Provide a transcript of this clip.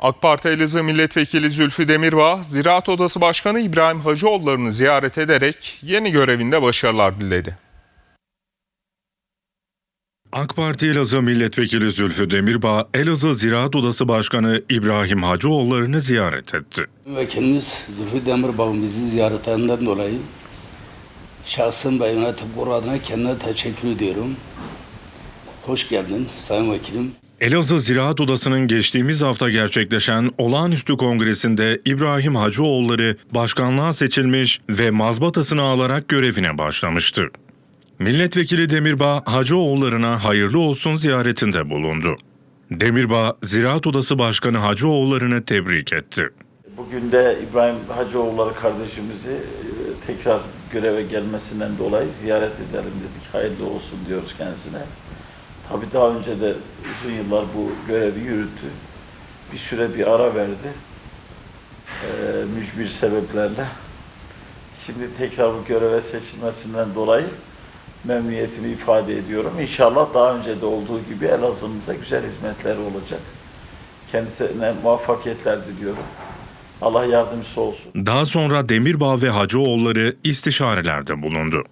AK Parti Elazığ Milletvekili Zülfü Demirbağ, Ziraat Odası Başkanı İbrahim Hacıoğulları'nı ziyaret ederek yeni görevinde başarılar diledi. AK Parti Elazığ Milletvekili Zülfü Demirbağ, Elazığ Ziraat Odası Başkanı İbrahim Hacıoğulları'nı ziyaret etti. Vekilimiz Zülfü Demirbağ'ın bizi ziyaretinden dolayı şahsım ve yönetim kurulu adına kendine teşekkür ediyorum. Hoş geldin Sayın Vekilim. Elazığ Ziraat Odası'nın geçtiğimiz hafta gerçekleşen olağanüstü kongresinde İbrahim Hacıoğulları başkanlığa seçilmiş ve mazbatasını alarak görevine başlamıştı. Milletvekili Demirbağ, Hacıoğulları'na hayırlı olsun ziyaretinde bulundu. Demirbağ, Ziraat Odası Başkanı Hacıoğulları'nı tebrik etti. Bugün de İbrahim Hacıoğulları kardeşimizi e, tekrar göreve gelmesinden dolayı ziyaret edelim dedik. Hayırlı olsun diyoruz kendisine. Tabii daha önce de uzun yıllar bu görevi yürüttü. Bir süre bir ara verdi. E, mücbir sebeplerle. Şimdi tekrar bu göreve seçilmesinden dolayı memnuniyetimi ifade ediyorum. İnşallah daha önce de olduğu gibi Elazığ'ımıza güzel hizmetleri olacak. Kendisine muvaffakiyetler diliyorum. Allah yardımcısı olsun. Daha sonra Demirbağ ve Hacıoğulları istişarelerde bulundu.